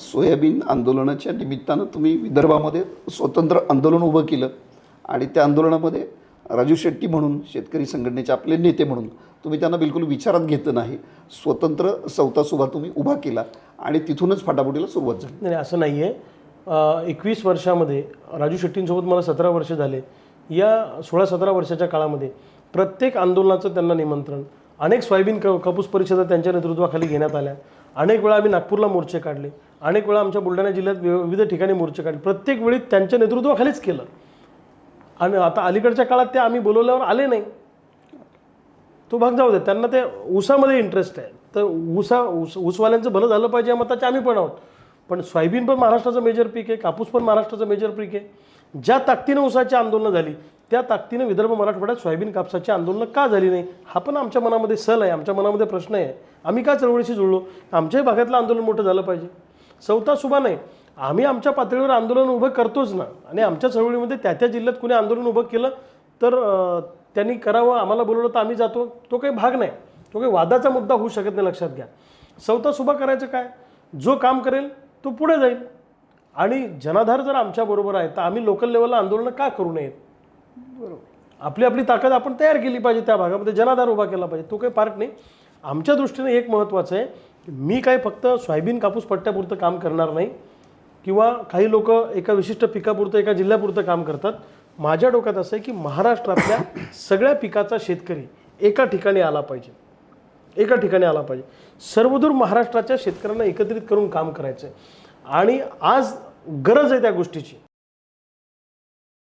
Soybean आंदोलनाच्या निमित्तानं तुम्ही विदर्भामध्ये स्वतंत्र आंदोलन उभं केलं आणि त्या आंदोलनामध्ये राजू शेट्टी म्हणून शेतकरी संघटनेचे आपले नेते म्हणून तुम्ही त्यांना बिलकुल विचारात घेतलं नाही. स्वतंत्र सौतासुभा तुम्ही उभा केला आणि तिथूनच फाटाफुटीला सुरुवात झाली. नाही असं नाही आहे एकवीस वर्षामध्ये राजू शेट्टींसोबत मला सतरा वर्ष झाले. या सोळा सतरा वर्षाच्या काळामध्ये प्रत्येक आंदोलनाचं त्यांना निमंत्रण अनेक सोयाबीन क कापूस परिषदा त्यांच्या नेतृत्वाखाली घेण्यात आल्या. अनेक वेळा आम्ही नागपूरला मोर्चे काढले. अनेक वेळा आमच्या बुलढाणा जिल्ह्यात विविध ठिकाणी मोर्चे काढले. प्रत्येक वेळी त्यांच्या नेतृत्वाखालीच केलं. आणि आता अलीकडच्या काळात ते आम्ही बोलवल्यावर आले नाही. तो भाग जाऊ दे. त्यांना ते ऊसामध्ये इंटरेस्ट आहे. तर ऊसा ऊस ऊसवाल्यांचं भलं झालं पाहिजे या मताचे आम्ही पण आहोत. पण सोयाबीन पण महाराष्ट्राचं मेजर पीक आहे कापूस पण महाराष्ट्राचं मेजर पीक आहे. ज्या ताकदीनं उसाची आंदोलनं झाली त्या ताकदीनं विदर्भ मराठवाड्यात सोयाबीन कापसाची आंदोलनं का झाली नाही? हा पण आमच्या मनामध्ये सल आहे आमच्या मनामध्ये प्रश्न आहे. आम्ही का चळवळीशी जुळलो? आमच्याही भागातलं आंदोलन मोठं झालं पाहिजे. चौथा सुभा नाही. आम्ही आमच्या पातळीवर आंदोलन उभं करतोच ना. आणि आमच्या चळवळीमध्ये त्या त्या जिल्ह्यात कुणी आंदोलन उभं केलं तर त्यांनी करावं आम्हाला बोलवलं तर आम्ही जातो. तो काही भाग नाही. तो काही वादाचा मुद्दा होऊ शकत नाही लक्षात घ्या. चौथा सुभा करायचं काय? जो काम करेल तो पुढे जाईल. आणि जनाधार जर आमच्याबरोबर आहे तर आम्ही लोकल लेवलला आंदोलनं का करू नयेत? आपली आपली ताकद आपण तयार केली पाहिजे त्या भागामध्ये जनाधार उभा केला पाहिजे. तो काही पार्ट नाही. आमच्या दृष्टीने एक महत्त्वाचं आहे मी काय फक्त सोयाबीन कापूस पट्ट्यापुरतं काम करणार नाही किंवा काही लोक एका विशिष्ट पिकापुरतं एका जिल्ह्यापुरतं काम करतात. माझ्या डोक्यात असं आहे की महाराष्ट्रातल्या सगळ्या पिकाचा शेतकरी एका ठिकाणी आला पाहिजे. एका ठिकाणी आला पाहिजे. सर्वदूर महाराष्ट्राच्या शेतकऱ्यांना एकत्रित करून काम करायचं आहे आणि आज गरज आहे त्या गोष्टीची.